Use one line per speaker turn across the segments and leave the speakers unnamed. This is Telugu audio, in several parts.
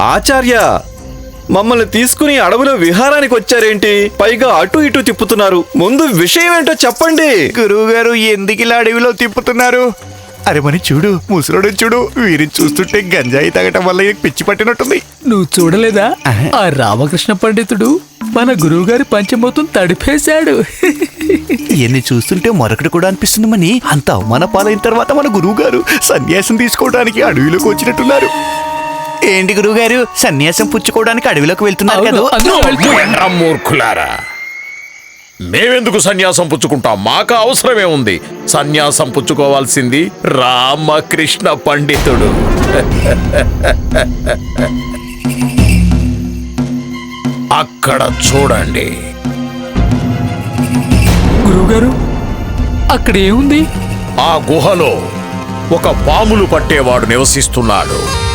ఆచార్య మమ్మల్ని తీసుకుని అడవిలో విహారానికి వచ్చారేంటి? పైగా అటు ఇటు తిప్పుతున్నారు. ముందు విషయం ఏంటో చెప్పండి.
గురువు గారు ఎందుకు ఇలా అడవిలో తిప్పుతున్నారు? అరే మరి చూడు ముసలోడు చూడు. వీరిని చూస్తుంటే గంజాయి తాగటం వల్ల ఈయనకి పిచ్చి పట్టినట్టుంది.
నువ్వు చూడలేదా? ఆ. రామకృష్ణ పండితుడు మన గురువుగారి పంచమూతం తడిపేశాడు.
ఈయన్ని చూస్తుంటే మరొకటి కూడా అనిపిస్తుంది మని. అంత అవమాన పాలైన తర్వాత మన గురువు గారు సన్యాసం తీసుకోవడానికి అడవిలోకి వచ్చినట్టున్నారు. ఏంటి గురువు గారు సన్యాసం పుచ్చుకోవడానికి అడవిలోకి వెళ్తున్నారు కదా?
మూర్ఖులారా. మేమెందుకు సన్యాసం పుచ్చుకుంటాం? మాకు అవసరమే ఉంది. సన్యాసం పుచ్చుకోవాల్సింది రామకృష్ణ పండితుడు. అక్కడ చూడండి.
గురువుగారు అక్కడ ఏముంది?
ఆ గుహలో ఒక పాములు పట్టేవాడు నివసిస్తున్నాడు.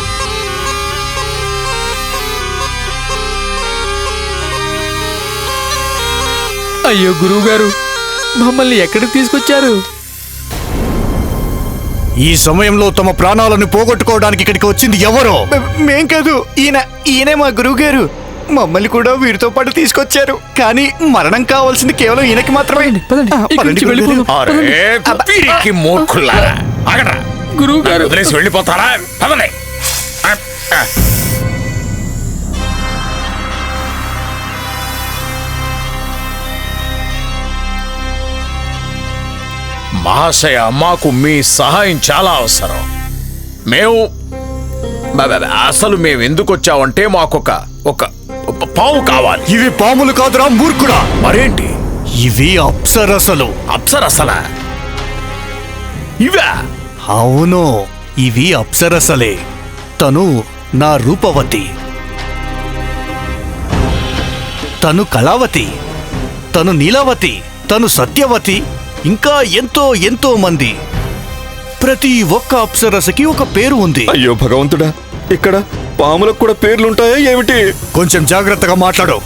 అయ్యో గురువుగారు మమ్మల్ని ఎక్కడికి తీసుకొచ్చారు?
ఈ సమయంలో తమ ప్రాణాలను పోగొట్టుకోవడానికి ఇక్కడికి వచ్చింది ఎవరో?
మేం కాదు ఈయన ఈయనే మా గురువు గారు మమ్మల్ని కూడా వీరితో పాటు తీసుకొచ్చారు. కానీ మరణం కావాల్సింది కేవలం ఈయనకి మాత్రమే.
పదండి,
ఆ,
మహాశయ మాకు మీ సహాయం చాలా అవసరం. మేము అసలు మేము ఎందుకు వచ్చామంటే మాకొక ఒక ఒక పాము కావాలి.
ఇవి పాములు కాదురా మూర్ఖుడా.
మరేంటి?
ఇవి అప్సరసలు.
అప్సరసలా? ఇవా?
అవును ఇవి అప్సరసలే. తను నా రూపవతి. తను కళావతి. తను నీలావతి. తను సత్యవతి. ఇంకా ఎంతో ఎంతో మంది. ప్రతి ఒక్క అప్సరసకి ఒక పేరు ఉంది.
అయ్యో భగవంతుడా ఇక్కడ పాములకు కూడా పేర్లుంటాయా ఏమిటి?
కొంచెం జాగ్రత్తగా మాట్లాడు.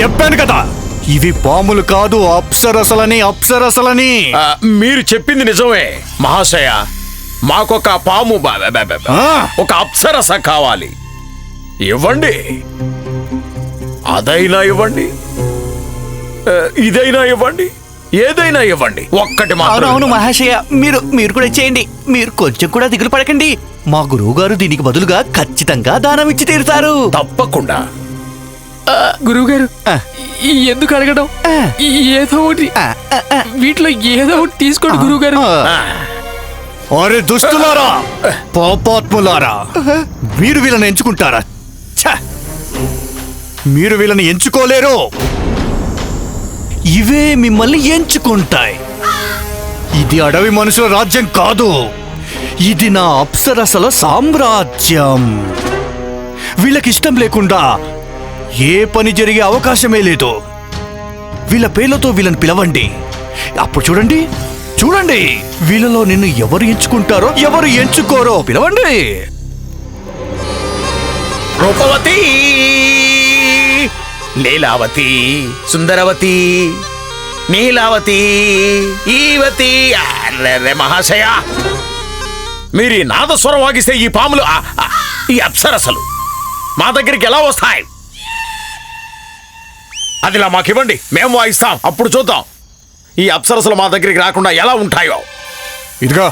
చెప్పాను కదా ఇవి పాములు కాదు అప్సరసలని అప్సరసలని.
ఆ, మీరు చెప్పింది నిజమే మహాశయ. మాకొక పాము బ- బ- బ- బ-
ఆ.
ఒక అప్సరస కావాలి. ఇవ్వండి. అదైనా ఇవ్వండి. ఆ, ఇదైనా ఇవ్వండి. ఏదైనా ఇవ్వండి. ఒక్కటి
అవును మహాశయ మీరు మీరు కూడా చేయండి మీరు కొంచెం కూడా దిగులు పడకండి. మా గురువు గారు దీనికి బదులుగా ఖచ్చితంగా దానం ఇచ్చి తీరుతారు.
తప్పకుండా.
గురువుగారు
ఆ.
ఈ ఎందుకు అడగడం? ఏదో ఒకటి. వీటిలో ఏదో ఒకటి తీసుకోండి గురువుగారు.
అరే దుష్టులారా పాపాత్ములారా మీరు వీళ్ళని ఎంచుకుంటారా? ఛ! మీరు వీళ్ళని ఎంచుకోలేరు. ఇవే మిమ్మల్ని ఎంచుకుంటాయి. ఇది అడవి మనుషుల రాజ్యం కాదు. ఇది నా అప్సరసల సామ్రాజ్యం. వీళ్ళకి ఇష్టం లేకుండా ఏ పని జరిగే అవకాశమే లేదు. వీళ్ళ పేర్లతో వీళ్ళని పిలవండి. అప్పుడు చూడండి చూడండి. వీళ్ళలో నిన్ను ఎవరు ఎంచుకుంటారో ఎవరు ఎంచుకోరో పిలవండి.
రూపవతి! లీలావతి సుందరవతి నీలావతి ఈవతి మహాశయ. మీరు ఈ నాదస్వరం వాగిస్తే ఈ పాములు ఈ అప్సరసలు మా దగ్గరికి ఎలా వస్తాయి? అదిలా మాకివ్వండి మేము వాయిస్తాం. అప్పుడు చూద్దాం ఈ అప్సరసలు మా దగ్గరికి రాకుండా ఎలా ఉంటాయో.
ఇదిగా.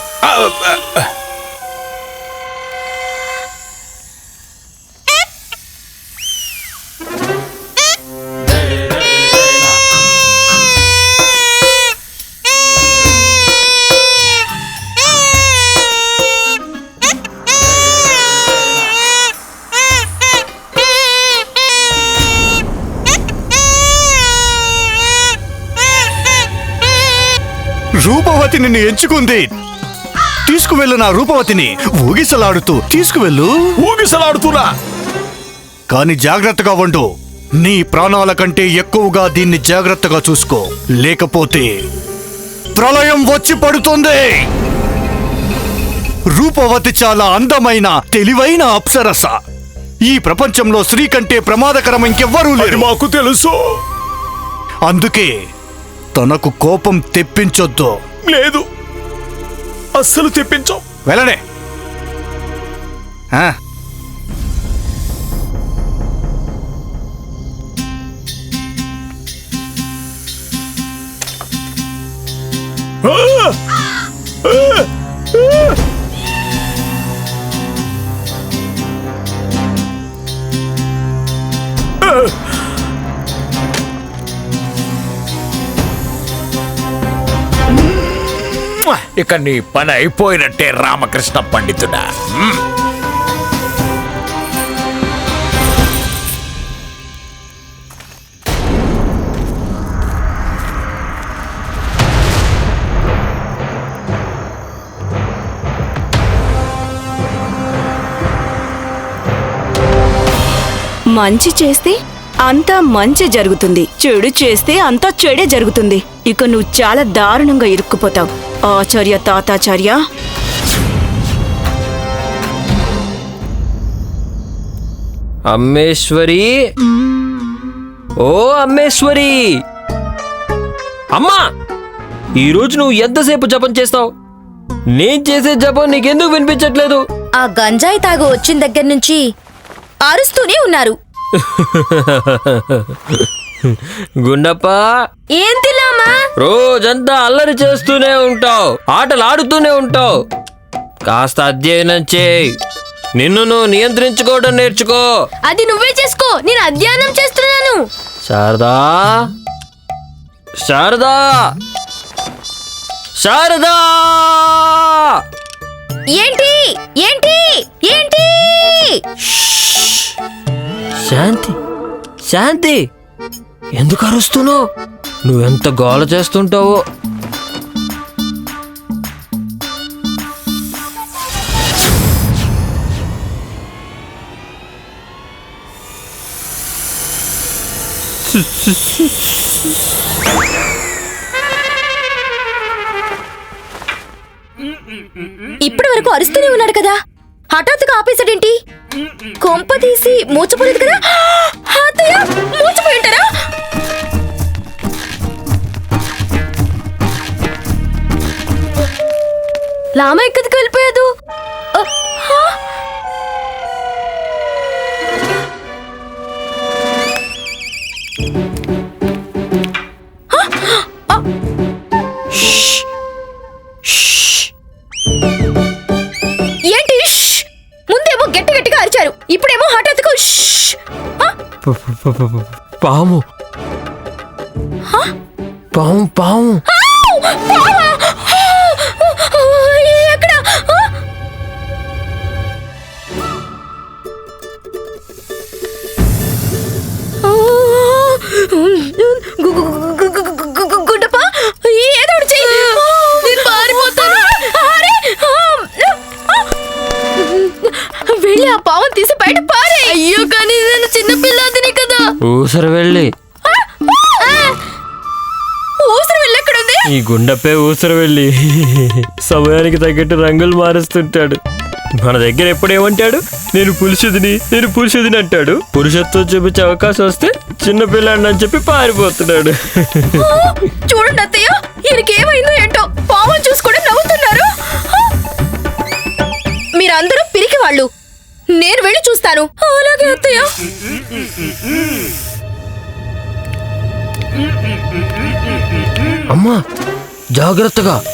నిన్ను ఎంచుకుంది. తీసుకువెళ్ళు నా రూపవతిని ఊగిసలాడుతూ తీసుకువెళ్ళు.
ఊగిసలాడుతున్నా.
కాని జాగ్రత్తగా ఉండు నీ ప్రాణాల కంటే ఎక్కువగా దీన్ని జాగ్రత్తగా చూసుకో. లేకపోతే ప్రళయం వచ్చి పడుతుంది. రూపవతి చాలా అందమైన తెలివైన అప్సరస. ఈ ప్రపంచంలో స్త్రీ కంటే ప్రమాదకరం ఇంకెవ్వరూ లేరు.
మాకు తెలుసు.
అందుకే తనకు కోపం తెప్పించొద్దు.
లేదు అస్సలు తెప్పించాం
వెళ్ళడే Ah! Ah!
ఇక నీ పని అయిపోయినట్టే రామకృష్ణ పండితుడా.
మంచి చేస్తే అంతా మంచి జరుగుతుంది. చెడు చేస్తే అంతా చెడే జరుగుతుంది. ఇక నువ్వు చాలా దారుణంగా ఇరుక్కుపోతావు. ఆచార్య తాతాచార్య.
అమ్మేశ్వరి! ఓ అమ్మేశ్వరి! అమ్మా! ఈరోజు నువ్వు ఎంతసేపు జపం చేస్తావు? నేను చేసే జపం నీకెందుకు వినిపించట్లేదు?
ఆ గంజాయి తాగు వచ్చిన దగ్గర నుంచి అరుస్తూనే ఉన్నారు.
గుండప్ప.
ఏం తిన్నామా
రోజంతా అల్లరి చేస్తూనే ఉంటావు ఆటలు ఆడుతూనే ఉంటావు. కాస్త అధ్యయనం చేయి. నిన్ను నువ్వు నియంత్రించుకోవడం నేర్చుకో.
అది నువ్వే చేసుకో నేను అధ్యయనం చేస్తున్నాను.
శారదా. శారదా. శారదా.
ఏంటి? ఏంటి? ఏంటి?
శాంతి. శాంతి! ఎందుకు అరుస్తున్నావు? నువ్వెంత గోల చేస్తుంటావో?
ఇప్పటి వరకు అరుస్తూనే ఉన్నాడు కదా. హఠాత్తుగా ఆపేశాడేంటి? కొంప తీసి మూచపోలేదు కదా? ఆ. వెళ్ళి ఆ పావం తీసి బయట పారే అయ్యో కానీ నేను చిన్న
ఊసర వెళ్ళి. ఈ గుండెపై ఊసర వెళ్ళి. సమయానికి తగ్గట్టు రంగులు మారుస్తుంటాడు. మన దగ్గర ఎప్పుడేమంటాడు నేను పురుషుడిని నేను పురుషుడిని అంటాడు. పురుషత్వం చూపించే అవకాశం వస్తే చిన్న పిల్లాడిని అని చెప్పి పారిపోతున్నాడు.
చూడండి అత్తయ్య ఏంటో పావం చూసుకొని నవ్వుతున్నారు. మీరందరూ పిరికి వాళ్ళు నేను వెళ్ళి చూస్తాను. అలాగే అత్తయ్య.
అమ్మా జాగ్రత్తగా.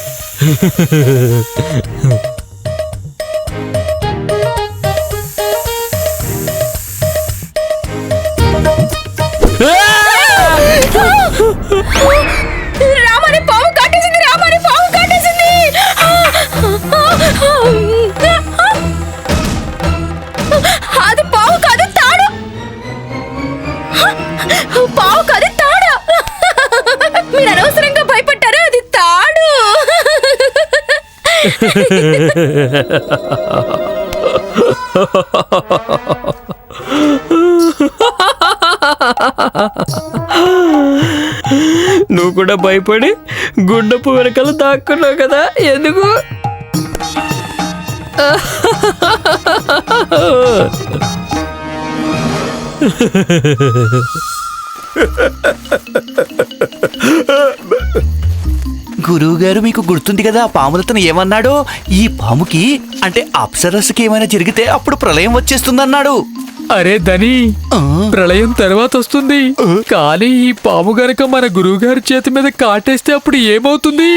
నువ్వు కూడా భయపడి గుండెపు వెనకాల దాక్కున్నావు కదా ఎందుకు?
గురువు గారు మీకు గుర్తుంది కదా ఆ పాములతను ఏమన్నాడో? ఈ పాముకి అంటే అప్సరస్సుకి ఏమైనా జరిగితే అప్పుడు ప్రళయం వచ్చేస్తుందన్నాడు.
అరే ధని
ఆ,
ప్రళయం తర్వాత వస్తుంది. కానీ ఈ పాము గనక మన గురువుగారి చేతి మీద కాటేస్తే అప్పుడు ఏమవుతుంది?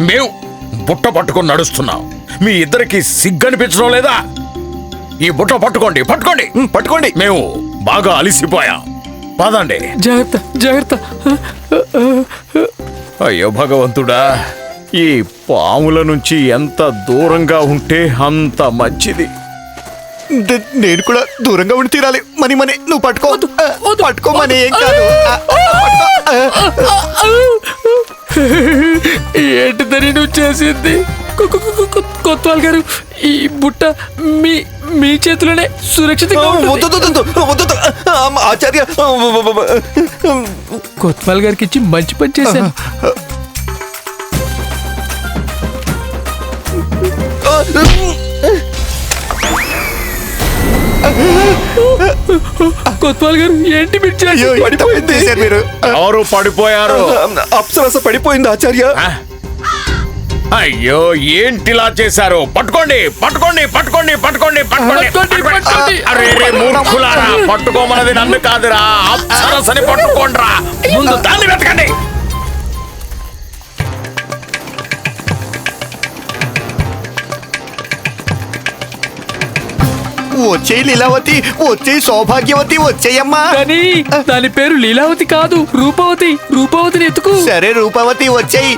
మేము బుట్ట పట్టుకొని నడుస్తున్నాం మీ ఇద్దరికి సిగ్గనిపించడం లేదా? ఈ బుట్ట పట్టుకోండి పట్టుకోండి
పట్టుకోండి.
మేము బాగా అలిసిపోయాం. పదండి.
జాగ్రత్త జాగ్రత్త.
అయ్యో భగవంతుడా ఈ పాముల నుంచి ఎంత దూరంగా ఉంటే అంత మంచిది
నేను కూడా దూరంగా ఉండి తీరాలి మని మని నువ్వు పట్టుకో పట్టుకో మని ఏం కాదు ఆ, పట్టుకో.
ఏంటిదని నువ్వు చేసింది కొత్వాల్ గారు ఈ బుట్ట మీ మీ చేతిలోనే సురక్షితంగా
ఆచార్య
కొత్వాల్ గారికి ఇచ్చి మంచి పని చేశాను. కొత్వాల్ గారు ఏంటి మీరు
చేశారు మీరు?
ఎవరు పడిపోయారు?
అప్సరస పడిపోయింది ఆచార్య?
అయ్యో ఏంటిలా చేశారు? పట్టుకోండి పట్టుకోండి పట్టుకోండి పట్టుకోండి పట్టుకోండి. అరే రే మూర్ఖులారా పట్టుకోమన్నది నన్ను కాదురా. అప్సరసని పట్టుకోండిరా. ముందు దాన్ని వెతకండి.
వచ్చేయి లీలావతి వచ్చేయి సౌభాగ్యవతి వచ్చేయమ్మా
కానీ దాని పేరు లీలావతి కాదు రూపవతి. రూపవతిని ఎత్తుకు.
సరే రూపవతి వచ్చేయి.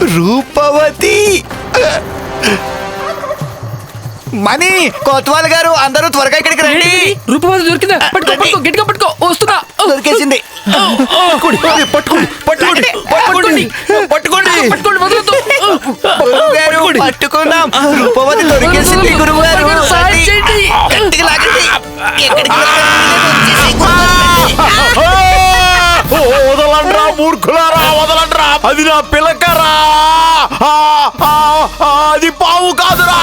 రూపవతి. మణి కోత్వాల్ గారు అందరూ త్వరగా ఇక్కడికి రండి?
రూపవతి దొరికిందా? పట్టుకో పట్టుకో గట్టిగా పట్టుకో వస్తున్నా.
దొరికేసింది.
పట్టుకోండి పట్టుకోండి పట్టుకోండి పట్టుకోండి
పట్టుకోండి వదలొద్దు.
గురువు గారు పట్టుకున్నాం రూపవతి దొరికేసింది గురువు గారు.
సాయం చేయండి.
గట్టిగా లాగండి. ఎక్కడికి.
ఓ, వదలండ్రా మూర్ఖులారా వదలండ్రా. అది నా పిలకరా. అది పావు కాదురా.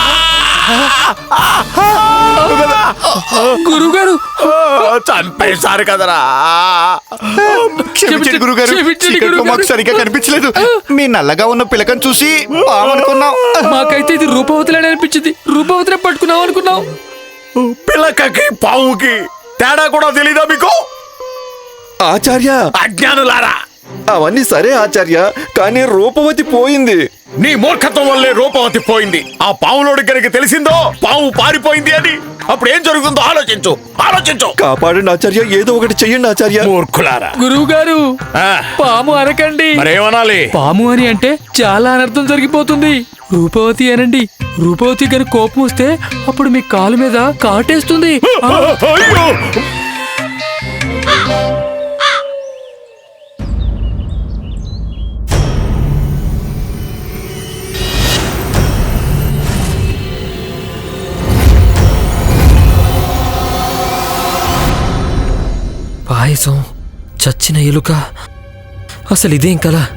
గురువు గారు
చంపేశారు కదరా.
క్షమించండి గురుగారు
క్షమించండి
చీకట్లో
గురుగారు.
మాకు సరిగ్గా కనిపించలేదు. మీ నల్లగా ఉన్న పిలకను చూసి పామనుకున్నాం
మాకైతే ఇది రూపవతిలానే అనిపించింది. రూపవతినే పట్టుకున్నాం అనుకున్నాం
పిలకకి పావుకి తేడా కూడా తెలీదా మీకు?
ఆచార్య!
అజ్ఞానులారా!
అవన్నీ సరే ఆచార్య కానీ రూపవతి పోయింది.
నీ మూర్ఖత్వం వల్లే రూపవతి పోయింది. ఆ పావులోడి గరికి తెలిసిందో పావు పారిపోయింది అని అప్పుడు ఏం జరుగుతుందో ఆలోచించు ఆలోచించు.
కాపాడండి ఆచార్య ఏదో ఒకటి చెయ్యండి ఆచార్య.
మూర్ఖులారా.
గురువు గారు
ఆ,
పాము అనకండి
మరేమనాలి?
పాము అని అంటే చాలా అనర్థం జరిగిపోతుంది. రూపవతి అనండి రూపవతి గారి కోపం వస్తే అప్పుడు మీ కాలు మీద కాటేస్తుంది.
పాయసం చచ్చిన ఎలుక? అసలు ఇదేం కల?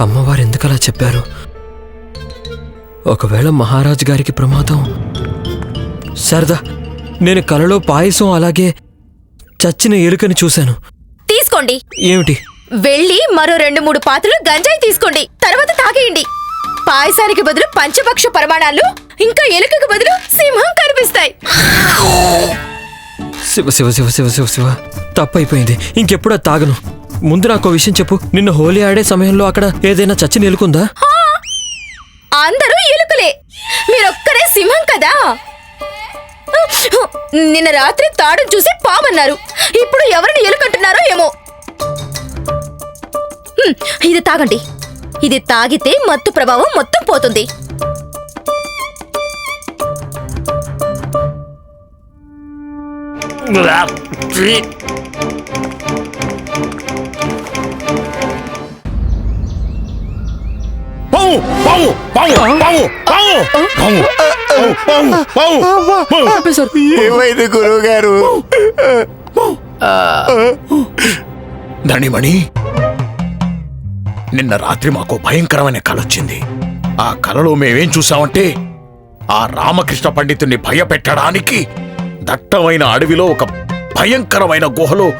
అమ్మవారు ఎందుకలా చెప్పారు? ఒకవేళ మహారాజు గారికి ప్రమాదం. సరదా నేను కలలో పాయసం అలాగే చచ్చిన ఎలుకని చూశాను.
తీసుకోండి.
ఏమిటి?
వెళ్ళి మరో రెండు మూడు పాత్రలు గంజాయి తీసుకోండి. తర్వాత తాగేయండి. పాయసానికి బదులు పంచపక్ష పరిమాణాలు ఇంకా ఎలుకకు బదులు సింహం కనిపిస్తాయి.
శివ శివ శివ శివ శివ శివ. తప్పైపోయింది. ఇంకెప్పుడు అది తాగను. ముందు నాకు విషయం చెప్పు. నిన్న హోలీ ఆడే సమయంలో అక్కడ ఏదైనా చచ్చిన ఎలుకుందా!
అందరూ ఎలుకలే. మీరొక్కరే సింహం కదా. నిన్న రాత్రి తాడు చూసి పామన్నారు. ఇప్పుడు ఎవరిని ఎలుకంటున్నారో ఏమో. హ్మ్, ఇది తాగండి. ఇది తాగితే మత్తు ప్రభావం మొత్తం పోతుంది.
ఏమైంది గురువు గారు
ధనిమణి నిన్న రాత్రి మాకు భయంకరమైన కల వచ్చింది. ఆ కలలో మేమేం చూసామంటే ఆ రామకృష్ణ పండితుణ్ణి భయపెట్టడానికి దట్టమైన అడవిలో ఒక భయంకరమైన గుహలో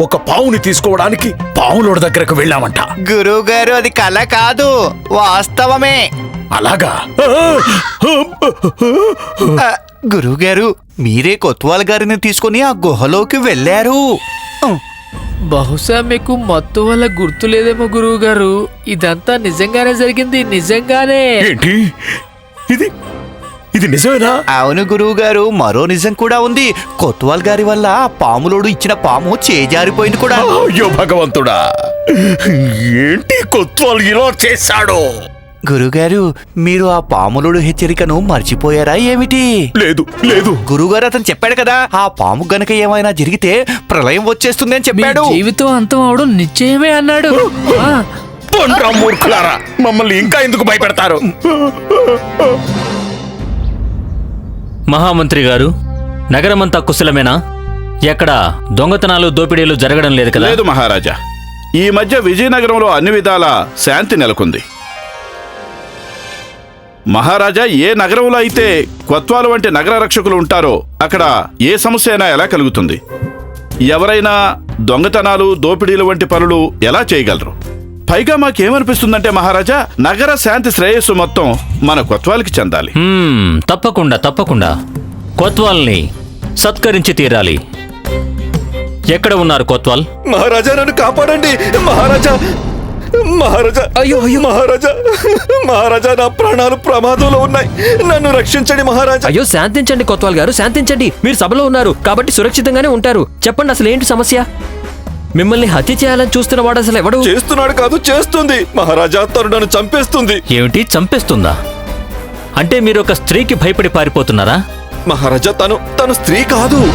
ఒక పావుని తీసుకోవడానికి పావులోడి దగ్గరకు వెళ్ళామంట.
గురువు గారు అది కళ కాదు వాస్తవమే.
అలాగా?
ఆ,
గురువుగారు మీరే కొత్వాల్ గారిని తీసుకొని ఆ గుహలోకి వెళ్ళారు.
బహుశా మీకు మత్తు వల్ల గుర్తులేదేమో గురువు గారు ఇదంతా నిజంగానే జరిగింది నిజంగానే.
ఏంటి? ఇది ఇది నిజమేనా?
అవును గురువు గారు మరో నిజం కూడా ఉంది. కొత్వాల్ గారి వల్ల పాములోడు ఇచ్చిన పాము చేజారిపోయింది కూడా.
అయ్యో భగవంతుడా! ఏంటి కొత్వాలు ఇలా చేశాడు?
గురుగారు మీరు ఆ పాములోడు హెచ్చరికను మర్చిపోయారా ఏమిటి?
లేదు లేదు.
గురుగారు అతను చెప్పాడు కదా ఆ పాము గనక ఏమైనా జరిగితే ప్రళయం వచ్చేస్తుంది అని చెప్పాడు.
జీవితం అంతం అవడం నిశ్చయమే అన్నాడు.
పొండ్రా మూర్ఖులారా మమ్మల్ని ఇంకా ఎందుకు భయపెడతారు?
మహామంత్రి గారు నగరమంతా కుశలమేనా? ఎక్కడ దొంగతనాలు దోపిడీలు జరగడం లేదు కదా?
లేదు మహారాజా. ఈ మధ్య విజయనగరంలో అన్ని విధాల శాంతి నెలకొంది. మహారాజా ఏ నగరంలో అయితే కొత్వాలు వంటి నగర రక్షకులు ఉంటారో అక్కడ ఏ సమస్య అయినా ఎలా కలుగుతుంది? ఎవరైనా దొంగతనాలు దోపిడీలు వంటి పనులు ఎలా చేయగలరు? పైగా మాకేమనిపిస్తుందంటే మహారాజా నగర శాంతి శ్రేయస్సు మొత్తం మన కొత్వాలకి చెందాలి.
హ్మ్, తప్పకుండా తప్పకుండా. కొత్వాల్ని సత్కరించి తీరాలి. ఎక్కడ ఉన్నారు కొత్వాల్
మహారాజా నన్ను కాపాడండి. మహారాజా మహారాజా అయ్యో అయ్యో. మహారాజా మహారాజా నా ప్రాణాలు ప్రమాదంలో ఉన్నాయి. నన్ను రక్షించండి మహారాజా.
అయ్యో శాంతించండి కొత్వాల్ గారు శాంతించండి. మీరు సభలో ఉన్నారు కాబట్టి సురక్షితంగానే ఉంటారు. చెప్పండి అసలు ఏంటి సమస్య? మిమ్మల్ని హత్య చేయాలని చూస్తున్న వాడు అసలు ఎవడు?
చేస్తున్నాడు కాదు చేస్తుంది. మహారాజా తను నన్ను చంపేస్తుంది.
ఏమిటి? చంపేస్తుందా? అంటే మీరు ఒక స్త్రీకి భయపడి పారిపోతున్నారా?
మహారాజా తను తను స్త్రీ కాదు.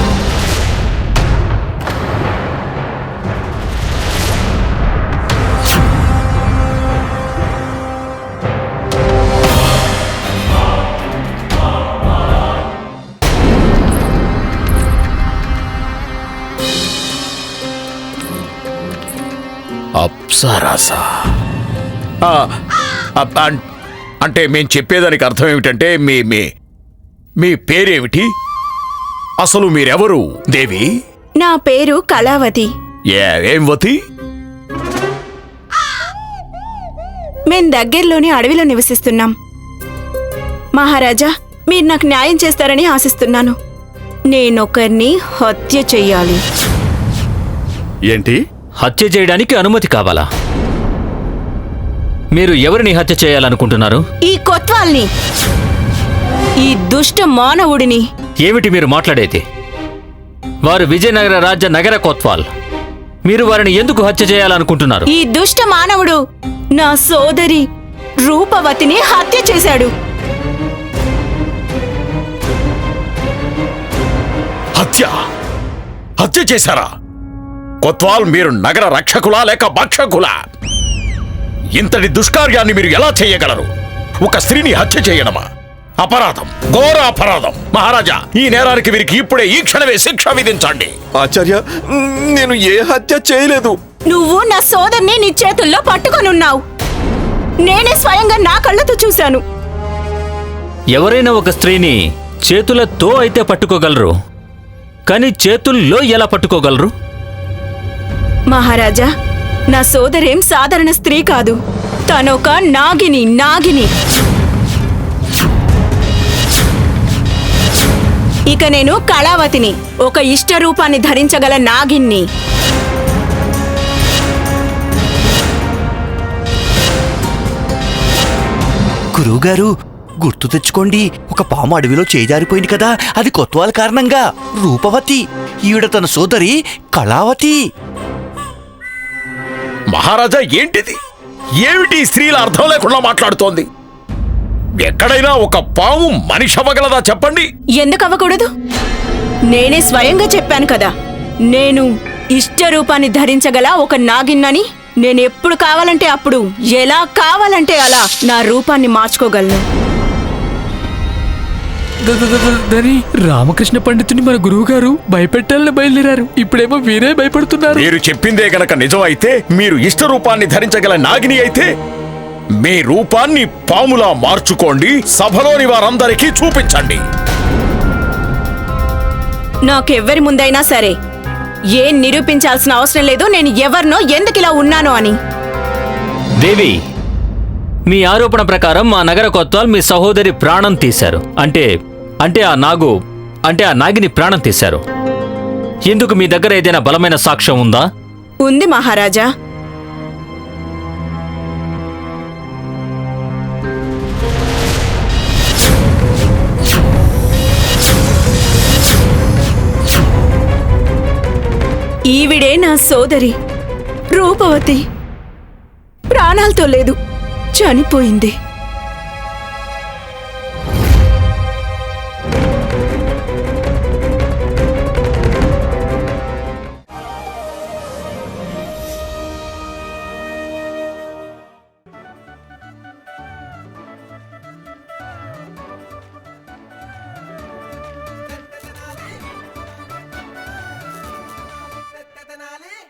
అన్- అంటే మేం చెప్పేదానికి అర్థం ఏమిటంటే మీ మీ మీ పేరేమిటి? అసలు మీరెవరు దేవి?
నా పేరు కళావతి.
ఏ ఏం వతి?
మేం దగ్గరలోని అడవిలో నివసిస్తున్నాం. మహారాజా మీరు నాకు న్యాయం చేస్తారని ఆశిస్తున్నాను. నేనొకరిని హత్య చెయ్యాలి.
ఏంటి?
హత్య చేయడానికి అనుమతి కావాలా? మీరు ఎవరిని హత్య చేయాలనుకుంటున్నారు?
ఈ కొత్వాల్ని ఈ దుష్ట మానవుడిని.
ఏమిటి మీరు మాట్లాడేది? వారు విజయనగర రాజ్య నగర కోత్వాల్. మీరు వారిని ఎందుకు హత్య చేయాలనుకుంటున్నారు?
ఈ దుష్ట మానవుడు నా సోదరి రూపవతిని హత్య చేశాడు.
హత్య? హత్య చేశారా? కొత్వాల్ మీరు నగర రక్షకులా లేక భక్షకులా? ఇంతటి దుష్కార్యాన్ని మీరు ఎలా చేయగలరు? ఒక స్త్రీని హత్య చేయడమా? అపరాధం ఘోర అపరాధం. మహారాజా ఈ నేరానికి వీరికి ఇప్పుడే ఈ క్షణమే శిక్ష విధించండి.
ఆచార్య నేను ఏ హత్య చేయలేదు.
నువ్వు నా సోదరిని నీ చేతుల్లో పట్టుకొనున్నావు. నేనే స్వయంగా నా కళ్ళతో చూశాను.
ఎవరైనా ఒక స్త్రీని చేతులతో అయితే పట్టుకోగలరు. కానీ చేతుల్లో ఎలా పట్టుకోగలరు?
మహారాజా నా సోదరేం సాధారణ స్త్రీ కాదు. తనొక నాగిని నాగిని. ఇక నేను కళావతిని ఒక ఇష్ట రూపాన్ని ధరించగల నాగిన్ని.
గురువుగారు గుర్తు తెచ్చుకోండి ఒక పాము అడవిలో చేజారిపోయింది కదా అది కొత్వాల కారణంగా. రూపవతి ఈవిడ తన సోదరి కళావతి.
మహారాజా ఏంటిది? ఏమిటి స్త్రీలు స్త్రీల అర్థం లేకుండా మాట్లాడుతోంది? ఎక్కడైనా ఒక పాము మనిషి అవ్వగలదా చెప్పండి?
ఎందుకు అవ్వకూడదు? నేనే స్వయంగా చెప్పాను కదా నేను ఇష్ట రూపాన్ని ధరించగల ఒక నాగిన్నని నేను ఎప్పుడు కావాలంటే అప్పుడు ఎలా కావాలంటే అలా నా రూపాన్ని మార్చుకోగలను.
దని రామకృష్ణ పండితుని మన గురువు గారు భయపెట్టాలని బయలుదేరారు. ఇప్పుడేమో వీరే భయపడుతున్నారు.
మీరు చెప్పిందే గనక నిజం అయితే మీరు ఇష్ట రూపాన్ని ధరించగల నాగిని అయితే మీ రూపాన్ని పాములా మార్చుకోండి. సభలోని వారందరికీ చూపించండి.
నాకెవ్వరి ముందైనా సరే ఏం నిరూపించాల్సిన అవసరం లేదు నేను ఎవరినో ఎందుకు ఇలా ఉన్నానో అని.
దేవి మీ ఆరోపణ ప్రకారం మా నగర కొత్వాల్ మీ సహోదరి ప్రాణం తీశారు. అంటే అంటే ఆ నాగు అంటే ఆ నాగిని ప్రాణం తీశారు. ఎందుకు మీ దగ్గర ఏదైనా బలమైన సాక్ష్యం ఉందా?
ఉంది మహారాజా. ఈవిడే నా సోదరి రూపవతి. ప్రాణాలతో లేదు చనిపోయింది.